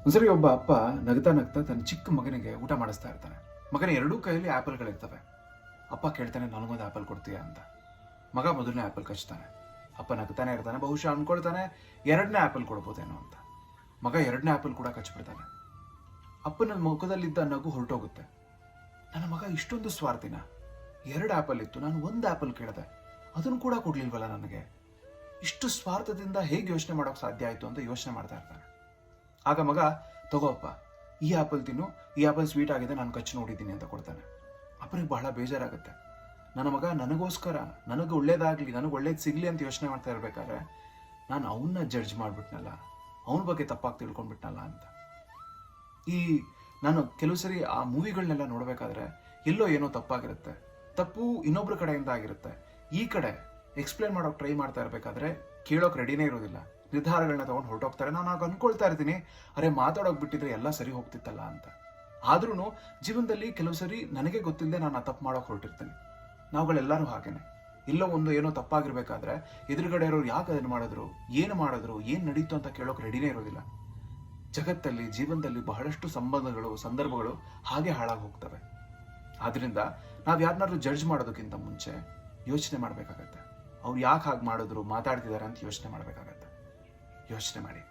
ಒಂದ್ಸರಿ ಒಬ್ಬ ಅಪ್ಪ ನಗ್ತಾ ನಗ್ತಾ ತನ್ನ ಚಿಕ್ಕ ಮಗನಿಗೆ ಊಟ ಮಾಡಿಸ್ತಾ ಇರ್ತಾನೆ. ಮಗನ ಎರಡೂ ಕೈಯಲ್ಲಿ ಆ್ಯಪಲ್ಗಳಿರ್ತವೆ ಅಪ್ಪ ಕೇಳ್ತಾನೆ, ನನಗೊಂದು ಆ್ಯಪಲ್ ಕೊಡ್ತೀಯಾ? ಅಂತ. ಮಗ ಮೊದಲನೇ ಆ್ಯಪಲ್ ಕಚ್ತಾನೆ. ಅಪ್ಪ ನಗ್ತಾನೆ ಇರ್ತಾನೆ, ಬಹುಶಃ ಅಂದ್ಕೊಳ್ತಾನೆ ಎರಡನೇ ಆ್ಯಪಲ್ ಕೊಡ್ಬೋದೇನೋ? ಅಂತ. ಮಗ ಎರಡನೇ ಆ್ಯಪಲ್ ಕೂಡ ಕಚ್ಬಿಡ್ತಾನೆ. ಅಪ್ಪನ ಮುಖದಲ್ಲಿದ್ದ ನಗು ಹೊರಟೋಗುತ್ತೆ. ನನ್ನ ಮಗ, ಇಷ್ಟೊಂದು ಸ್ವಾರ್ಥಿನ. ಎರಡು ಆ್ಯಪಲ್ ಇತ್ತು, ನಾನು ಒಂದು ಆ್ಯಪಲ್ ಕೇಳಿದೆ. ಅದನ್ನು ಕೂಡ ಕೊಡ್ಲಿಲ್ವಲ್ಲ ನನಗೆ? ಇಷ್ಟು ಸ್ವಾರ್ಥದಿಂದ ಹೇಗೆ ಯೋಚನೆ ಮಾಡೋಕೆ ಸಾಧ್ಯ ಆಯಿತು? ಅಂತ ಯೋಚನೆ ಮಾಡ್ತಾ ಇರ್ತಾನೆ. ಆಗ ಮಗ ತಗೋಪ್ಪ ಈ ಆ್ಯಪಲ್ ತಿನ್ನು, ಈ ಆ್ಯಪಲ್ ಸ್ವೀಟ್ ಆಗಿದೆ, ನಾನು ಕಚ್ಚಿ ನೋಡಿದ್ದೀನಿ ಅಂತ ಕೊಡ್ತಾನೆ. ಅಪ್ಪನಿಗೆ ಬಹಳ ಬೇಜಾರಾಗುತ್ತೆ. ನನ್ನ ಮಗ ನನಗೋಸ್ಕರ, ನನಗೆ ಒಳ್ಳೇದಾಗಲಿ, ನನಗೆ ಒಳ್ಳೇದು ಸಿಗಲಿ ಅಂತ ಯೋಚನೆ ಮಾಡ್ತಾ ಇರಬೇಕಾದ್ರೆ, ನಾನು ಅವನ್ನ ಜಡ್ಜ್ ಮಾಡಿಬಿಟ್ನಲ್ಲ, ಅವನ ಬಗ್ಗೆ ತಪ್ಪಾಗಿ ತಿಳ್ಕೊಂಡ್ಬಿಟ್ನಲ್ಲ ಅಂತ. ಈ ನಾನು ಕೆಲವು ಸರಿ ಆ ಮೂವಿಗಳನ್ನೆಲ್ಲ ನೋಡಬೇಕಾದ್ರೆ, ಎಲ್ಲೋ ಏನೋ ತಪ್ಪಾಗಿರುತ್ತೆ. ತಪ್ಪು ಇನ್ನೊಬ್ಬರ ಕಡೆಯಿಂದ ಆಗಿರುತ್ತೆ. ಈ ಕಡೆ ಎಕ್ಸ್ಪ್ಲೇನ್ ಮಾಡೋಕೆ ಟ್ರೈ ಮಾಡ್ತಾ ಇರಬೇಕಾದ್ರೆ, ಕೇಳೋಕೆ ರೆಡಿನೇ ಇರೋದಿಲ್ಲ. ನಿರ್ಧಾರಗಳನ್ನ ತಗೊಂಡು ಹೊರಟೋಗ್ತಾರೆ. ನಾನು ಆಗ ಅನ್ಕೊಳ್ತಾ ಇರ್ತೀನಿ, ಅರೆ ಮಾತಾಡೋಕೆ ಬಿಟ್ಟಿದ್ರೆ ಎಲ್ಲ ಸರಿ ಹೋಗ್ತಿತ್ತಲ್ಲ ಅಂತ. ಆದ್ರೂ ಜೀವನದಲ್ಲಿ ಕೆಲವು ಸರಿ ನನಗೆ ಗೊತ್ತಿಲ್ಲದೆ ನಾನು ತಪ್ಪು ಮಾಡೋಕೆ ಹೊರಟಿರ್ತೀನಿ. ನಾವುಗಳೆಲ್ಲರೂ ಹಾಗೇನೆ. ಇಲ್ಲೋ ಒಂದು ಏನೋ ತಪ್ಪಾಗಿರ್ಬೇಕಾದ್ರೆ ಎದುರುಗಡೆ ಇರೋರು ಯಾಕೆ ಅದನ್ನು ಮಾಡಿದ್ರು, ಏನು ಮಾಡಿದ್ರು, ಏನು ನಡೀತು ಅಂತ ಕೇಳೋಕೆ ರೆಡಿನೇ ಇರೋದಿಲ್ಲ. ಜಗತ್ತಲ್ಲಿ, ಜೀವನದಲ್ಲಿ ಬಹಳಷ್ಟು ಸಂಬಂಧಗಳು, ಸಂದರ್ಭಗಳು ಹಾಗೆ ಹಾಳಾಗಿ ಹೋಗ್ತವೆ. ಆದ್ರಿಂದ ನಾವು ಯಾರನ್ನಾದ್ರೂ ಜಡ್ಜ್ ಮಾಡೋದಕ್ಕಿಂತ ಮುಂಚೆ ಯೋಚನೆ ಮಾಡಬೇಕಾಗತ್ತೆ. ಅವ್ರು ಯಾಕೆ ಹಾಗೆ ಮಾಡಿದ್ರು ಮಾತಾಡ್ತಿದ್ದಾರೆ ಅಂತ ಯೋಚನೆ ಮಾಡಬೇಕಾಗತ್ತೆ. ಯೋಚನೆ ಮಾಡಿ